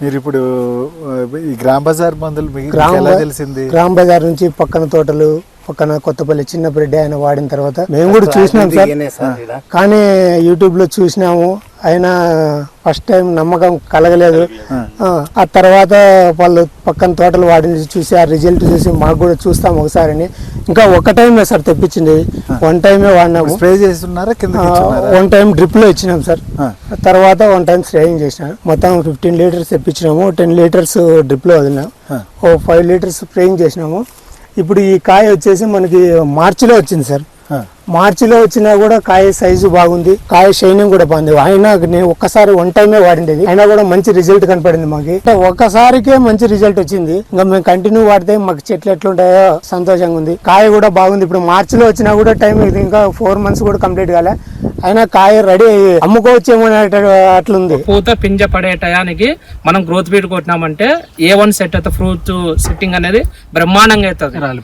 మీరు ఇప్పుడు ఈ గ్రామ బజార్ మందులు మీకు గ్రామ ఎలా తెలిసింది? గ్రామ బజార్ నుంచి పక్కన తోటలు పక్కన కొత్తపల్లి చిన్నపరెడ్డి ఆయన వాడిన తర్వాత మేము కూడా చూసినాం సార్. కానీ యూట్యూబ్లో చూసినాము. అయినా ఫస్ట్ టైం నమ్మకం కలగలేదు. ఆ, తర్వాత వాళ్ళు పక్కన తోటలు వాడింది చూసి ఆ రిజల్ట్ చూసి మాకు కూడా చూస్తాం ఒకసారి అని ఇంకా ఒక టైమే సార్ తెప్పించింది. వన్ టైమే వాడినాము. స్ప్రే చేస్తున్నారా కింద వన్ టైం డ్రిప్లో ఇచ్చినాం సార్. తర్వాత వన్ టైం స్ప్రేయింగ్ చేసినాం. మొత్తం ఫిఫ్టీన్ లీటర్స్ తెప్పించినాము. టెన్ లీటర్స్ డ్రిప్లో వదిలినాం ఓ ఫైవ్ లీటర్స్ స్ప్రేయింగ్ చేసినాము. ఇప్పుడు ఈ కాయ వచ్చేసి మనకి మార్చిలో వచ్చింది సార్. మార్చిలో వచ్చినా కూడా కాయ సైజు బాగుంది కాయ షైనింగ్ కూడా బాగుంది. అయినా నేను ఒక్కసారి వన్ టైమే వాడిండేది. అయినా కూడా మంచి రిజల్ట్ కనపడింది మాకు. ఒక్కసారికే మంచి రిజల్ట్ వచ్చింది. ఇంకా మేము కంటిన్యూ వాడితే మాకు చెట్లు ఎట్లుంటాయో సంతోషంగా ఉంది. కాయ కూడా బాగుంది. ఇప్పుడు మార్చిలో వచ్చినా కూడా టైం ఇది ఇంకా ఫోర్ మంత్స్ కూడా కంప్లీట్ కాలే. అయినా కాయ రెడీ అమ్ముకోవచ్చేమో అట్లుంది. పూత పింజ పడే టయానికి మనం గ్రోత్ ఫీడ్ కొట్టినామంటే ఏ వన్ సెట్ అయితే ఫ్రూట్ సెట్టింగ్ అనేది బ్రహ్మాండంగా అవుతుంది.